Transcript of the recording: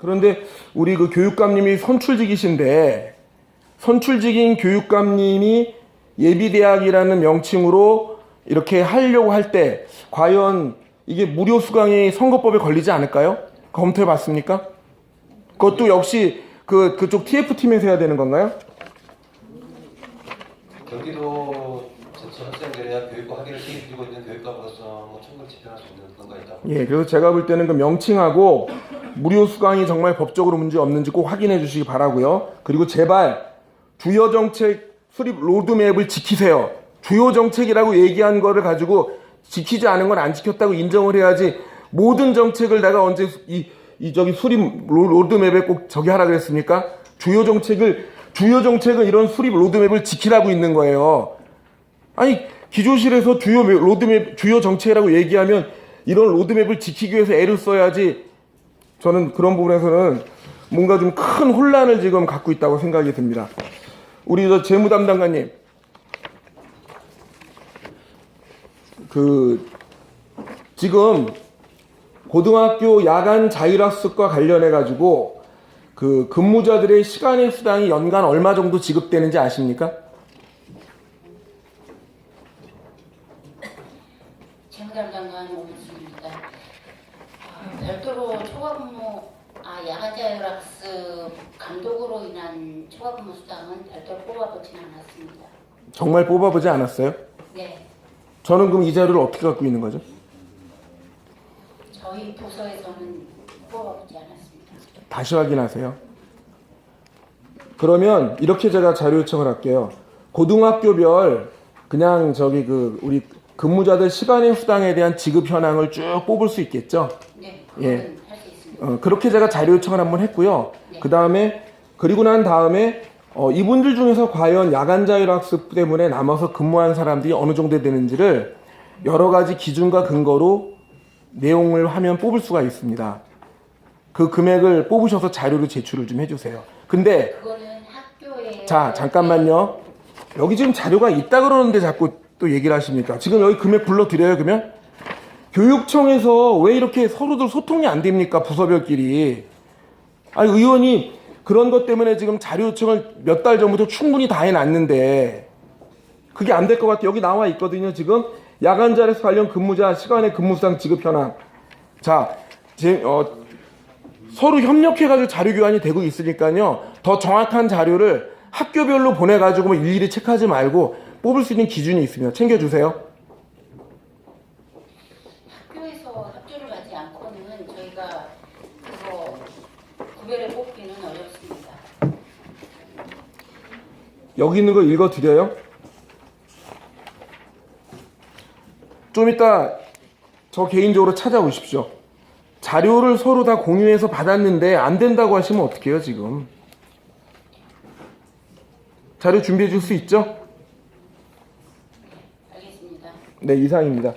그런데 우리 그 교육감님이 선출직이신데 선출직인 교육감님이 예비대학이라는 명칭으로 이렇게 하려고 할 때 과연 이게 무료 수강이 선거법에 걸리지 않을까요? 검토해 봤습니까? 그것도 역시 그 그쪽 TF팀에서 해야 되는 건가요? 경기도 전체 학생들의 교육과 학위를 책임지고 있는 교육감으로서 뭐 충분히 집행할 수 있는 근거가 있다고 예, 그래서 제가 볼 때는 그 명칭하고 무료 수강이 정말 법적으로 문제 없는지 꼭 확인해 주시기 바라고요. 그리고 제발 주요 정책 수립 로드맵을 지키세요. 주요 정책이라고 얘기한 거를 가지고 지키지 않은 건 안 지켰다고 인정을 해야지 모든 정책을 내가 언제 이, 이 저기 수립 로- 로드맵에 꼭 저기 하라 그랬습니까? 주요 정책을 주요 정책은 이런 수립 로드맵을 지키라고 있는 거예요. 아니 기조실에서 주요 매- 로드맵 주요 정책이라고 얘기하면 이런 로드맵을 지키기 위해서 애를 써야지 저는 그런 부분에서는 뭔가 좀 큰 혼란을 지금 갖고 있다고 생각이 듭니다. 우리 저 재무 담당관님 그 지금 고등학교 야간 자율학습과 관련해 가지고 그 근무자들의 시간의 수당이 연간 얼마 정도 지급되는지 아십니까? 재무담당관 오문수입니다. 아, 별도로 초과근무, 아, 야간자율학습 감독으로 인한 초과근무 수당은 별도로 뽑아보지는 않았습니다. 정말 뽑아보지 않았어요? 네, 저는 그럼 이 자료를 어떻게 갖고 있는 거죠? 저희 부서에서는 뽑아보지 않았습니다. 다시 확인하세요. 그러면 이렇게 제가 자료 요청을 할게요. 고등학교별 그냥 저기 그 우리 근무자들 시간의 수당에 대한 지급 현황을 쭉 뽑을 수 있겠죠. 네, 예. 그건 할수 있습니다. 어, 그렇게 제가 자료 요청을 한번 했고요. 네. 그 다음에 그리고 난 다음에 어, 이분들 중에서 과연 야간 자율학습 때문에 남아서 근무한 사람들이 어느 정도 되는지를 여러 가지 기준과 근거로 내용을 하면 뽑을 수가 있습니다. 그 금액을 뽑으셔서 자료를 제출을 좀 해주세요. 근데 그거는 학교에 자 잠깐만요. 여기 지금 자료가 있다 그러는데 자꾸 또 얘기를 하십니까? 지금 여기 금액 불러드려요 그러면? 교육청에서 왜 이렇게 서로들 소통이 안 됩니까 부서별끼리? 아니 의원이 그런 것 때문에 지금 자료 요청을 몇 달 전부터 충분히 다 해놨는데 그게 안 될 것 같아요. 여기 나와 있거든요 지금 야간 자율 관련 근무자 시간의 근무수당 지급 현황. 자, 제, 어, 서로 협력해가지고 자료 교환이 되고 있으니까요. 더 정확한 자료를 학교별로 보내가지고 뭐 일일이 체크하지 말고 뽑을 수 있는 기준이 있습니다. 챙겨주세요. 학교에서 합주를 가지 않고는 저희가 그거 구별해 뽑기는 어렵습니다. 여기 있는 거 읽어드려요. 좀 이따 저 개인적으로 찾아오십시오. 자료를 서로 다 공유해서 받았는데 안 된다고 하시면 어떡해요, 지금? 자료 준비해 줄 수 있죠? 알겠습니다. 네, 이상입니다.